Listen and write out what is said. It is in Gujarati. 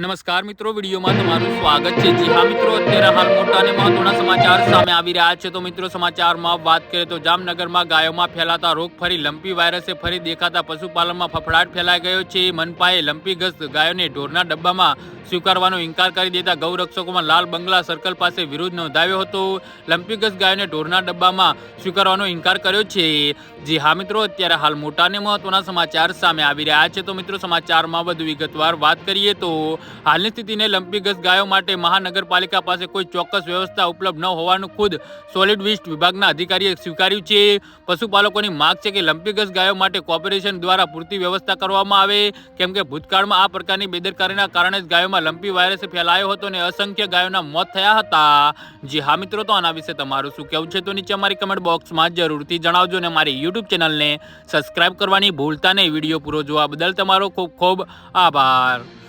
નમસ્કાર મિત્રો, વિડીયોમાં તમારું સ્વાગત છે. જી હા મિત્રો, અત્યારે હાલ મોટા અને મહત્વના સમાચાર સામે આવી રહ્યા છે. તો મિત્રો, સમાચારમાં વાત કરીએ તો જામનગરમાં ગાયોમાં ફેલાતા રોગ ફરી લંપી વાયરસે ફરી દેખાતા પશુપાલનમાં ફફડાટ ફેલાઈ ગયો છે. મનપાએ લંપી ગ્રસ્ત ગાયોને ઢોરના ડબ્બામાં સ્વીકારવાનો ઇનકાર કરી દેતા ગૌરક્ષકોમાં લાલ બંગલા સર્કલ પાસે વિરોધ નોંધાવ્યો હતો. લંપીગ્રસ્ત ગાયોને ઢોરના ડબ્બામાં સ્વીકારવાનો ઇનકાર કર્યો છે. જી હા મિત્રો, અત્યારે હાલ મોટા અને મહત્વના સમાચાર સામે આવી રહ્યા છે. તો મિત્રો, સમાચારમાં વધુ વિગતવાર વાત કરીએ તો હાલની સ્થિતિને લંપીગ્રસ્ત ગાયો માટે મહાનગરપાલિકા પાસે કોઈ ચોક્કસ વ્યવસ્થા ઉપલબ્ધ ન હોવાનું ખુદ સોલિડ વેસ્ટ વિભાગના અધિકારીએ સ્વીકાર્યું છે. પશુપાલકોની માગ છે કે લંપીગ્રસ્ત ગાયો માટે કોર્પોરેશન દ્વારા પૂરતી વ્યવસ્થા કરવામાં આવે. કેમ કે ભૂતકાળમાં આ પ્રકારની બેદરકારીના કારણે જ ગાયોમાં લંપી વાયરસ ફેલાયો હતો અને અસંખ્ય ગાયોના મોત થયા હતા. જી હા મિત્રો, તો આના વિશે તમારું શું કહેવું છે? તો નીચે અમારી કમેન્ટ બોક્સમાં જરૂરથી જણાવજો અને મારી યુટ્યુબ ચેનલને સબસ્ક્રાઇબ કરવાની ભૂલતા નહીં. વીડિયો પૂરો જોવા બદલ તમારો ખૂબ ખૂબ આભાર.